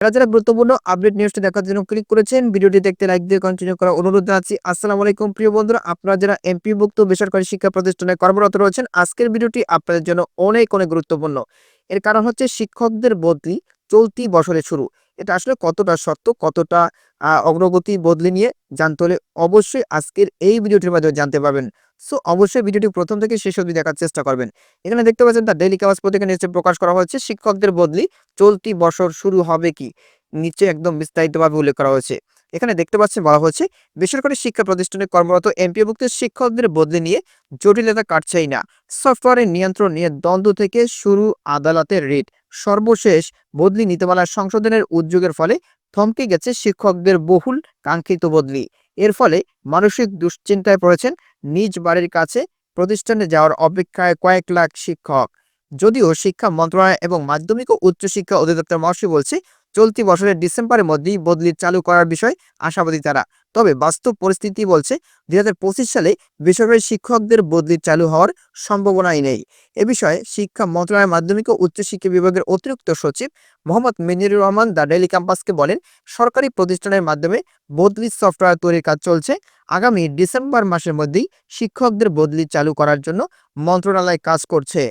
যারা গুরুত্বপূর্ণ আপডেট নিউজটি দেখার জন্য ক্লিক করেছেন, ভিডিওটি দেখতে লাইক দিয়ে কন্টিনিউ করার অনুরোধ জানাচ্ছি। আসসালামু আলাইকুম প্রিয় বন্ধুরা, আপনারা যারা এমপিভুক্ত বেসরকারি শিক্ষা প্রতিষ্ঠানে কর্মরত রয়েছেন, আজকের ভিডিওটি আপনাদের জন্য অনেক অনেক গুরুত্বপূর্ণ। এর কারণ হচ্ছে শিক্ষকদের বদলি চলতি বছরে শুরু। এটা আসলে কতটা সত্য, কতটা অগ্রগতি বদলি নিয়ে জানতে হলে অবশ্যই আজকের এই ভিডিওটির মাধ্যমে জানতে পারবেন। সো, অবশ্যই ভিডিওটি প্রথম থেকে শেষ অবধি দেখার চেষ্টা করবেন। এখানে দেখতে পাচ্ছেন তার ডেলি কাগজ পত্রিকা নিচে প্রকাশ করা হয়েছে। শিক্ষকদের বদলি চলতি বছর শুরু হবে কি? নিচে একদম বিস্তারিতভাবে উল্লেখ করা হয়েছে। এখানে দেখতে পাচ্ছেন বলা হচ্ছে বেসরকারি শিক্ষা প্রতিষ্ঠানে কর্মরত এমপিভুক্ত শিক্ষকদের বদলি নিয়ে জটিলতা কাটছেই না। সফটওয়্যারের নিয়ন্ত্রণ নিয়ে দ্বন্দ্ব থেকে শুরু আদালতের রিট। সর্বশেষ বদলি নীতিমালার সংশোধনের উদ্যোগের ফলে থমকে গেছে শিক্ষকদের বহুল কাঙ্ক্ষিত বদলি। এর ফলে মানসিক দুশ্চিন্তায় পড়েছেন নিজ বাড়ির কাছে প্রতিষ্ঠানে যাওয়ার অপেক্ষায় কয়েক লাখ শিক্ষক। যদিও শিক্ষা মন্ত্রণালয় এবং মাধ্যমিক ও উচ্চশিক্ষা অধিদপ্তর মহাশয় বলছে চলতি বছরের ডিসেম্বরের মধ্যেই বদলি চালু করার বিষয়ে আশাবাদী তারা। তবে বাস্তব পরিস্থিতি বলছে দু হাজার পঁচিশ সালে বেসরকারি শিক্ষকদের বদলি চালু হওয়ার সম্ভাবনাই নেই। এ বিষয়ে শিক্ষা মন্ত্রণালয়ের মাধ্যমিক ও উচ্চশিক্ষা বিভাগের অতিরিক্ত সচিব মোহাম্মদ মিনিরুর রহমান দ্য ডেইলি ক্যাম্পাসকে বলেন, সরকারি প্রতিষ্ঠানের মাধ্যমে বদলি সফটওয়্যার তৈরির কাজ চলছে। আগামী ডিসেম্বর মাসের মধ্যেই শিক্ষকদের বদলি চালু করার জন্য মন্ত্রণালয় কাজ করছে।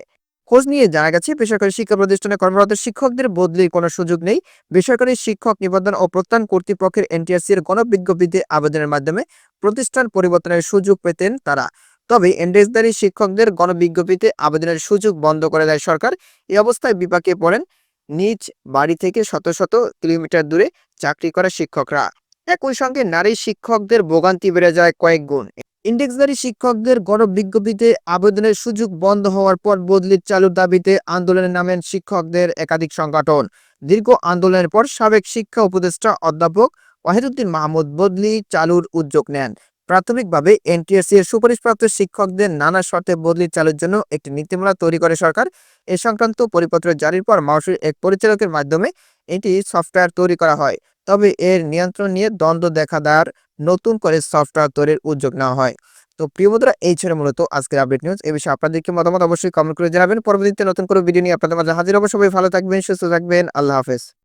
খোঁজ নিয়ে জানা গেছে, বেসরকারি শিক্ষা প্রতিষ্ঠানে কর্মরত শিক্ষকদের বদলির কোনো সুযোগ নেই। বেসরকারি শিক্ষক নিবন্ধন ও প্রত্যান কর্তৃপক্ষের এনটিআরসি এর গণবিজ্ঞপ্তিতে আবেদনের মাধ্যমে প্রতিষ্ঠান পরিবর্তনের সুযোগ পেতেন তারা। তবে এনডেসদারি শিক্ষকদের গণবিজ্ঞপ্তিতে আবেদনের সুযোগ বন্ধ করে দেয় সরকার। এই অবস্থায় বিপাকে পড়েন নিজ বাড়ি থেকে শত শত কিলোমিটার দূরে চাকরি করা শিক্ষকরা। একই সঙ্গে নারী শিক্ষকদের ভোগান্তি বেড়ে যায় কয়েক গুণ। ইন্ডেক্সধারী শিক্ষকদের গণবিজ্ঞপ্তিতে আবেদনের সুযোগ বন্ধ হওয়ার পর বদলির চালুর দাবিতে আন্দোলনে নামেন শিক্ষকদের একাধিক সংগঠন। দীর্ঘ আন্দোলনের পর সাবেক শিক্ষা উপদেষ্টা অধ্যাপক ওয়াহিদুদ্দিন মাহমুদ বদলি চালুর উদ্যোগ নেন। প্রাথমিকভাবে এনটিএসসি এর সুপারিশপ্রাপ্ত শিক্ষকদের নানা শর্তে বদলি চালুর জন্য একটি নীতিমালা তৈরি করে সরকার। এ সংক্রান্ত পরিপত্র জারির পর মাউসির এক পরিচালকের মাধ্যমে এটি সফটওয়্যার তৈরি করা হয়। তবে এর নিয়ন্ত্রণ নিয়ে দ্বন্দ্ব দেখা দেওয়ার নতুন করে সফটওয়্যার তৈরির উদ্যোগ নেওয়া হয়। তো প্রিয় বন্ধুরা, এই ছিল মূলত আজকের আপডেট নিউজ এ বিষয়ে আপনাদেরকে মতামত অবশ্যই কমেন্ট করে জানাবেন। পরবর্তীতে নতুন করে ভিডিও নিয়ে আপনাদের মাঝে হাজির সবাই ভালো থাকবেন, সুস্থ থাকবেন। আল্লাহ হাফেজ।